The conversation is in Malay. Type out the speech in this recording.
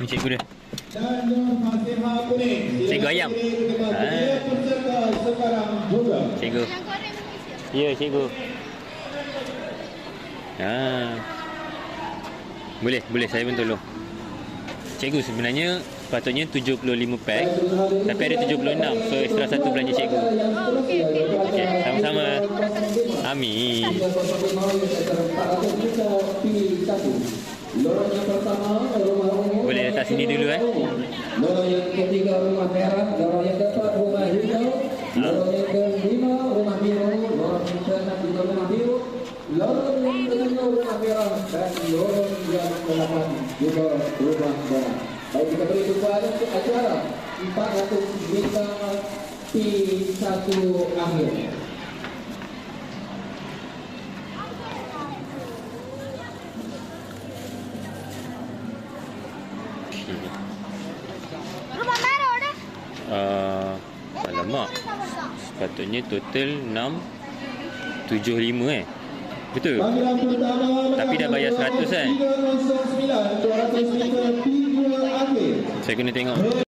Ni cikgu dia. Cikgu ayam. Juga. Cikgu. Ya, cikgu. Ha. Boleh, boleh saya pun tolong. Cikgu sebenarnya sepatutnya 75 pack tapi ada 76 so extra satu belanja cikgu. Oh, okey, okey. Okey, sama-sama. Amin. Lorong yang pertama sini dulu eh. Lorong yang ketiga rumah merah, lorong yang keempat rumah hijau, lorong yang kelima rumah biru, lorong yang keenam juga rumah biru, lorong yang ketujuh rumah merah dan lorong yang kedelapan juga rumah merah. Baik kita beri tumpuan untuk acara 400 bintang P1 akhir. Rumah merah dah. Uh, alamak. Sepatutnya total 6 75 eh. Betul. Tapi dah bayar 100 kan? 309 200 meter P2 akhir. Saya kena tengok.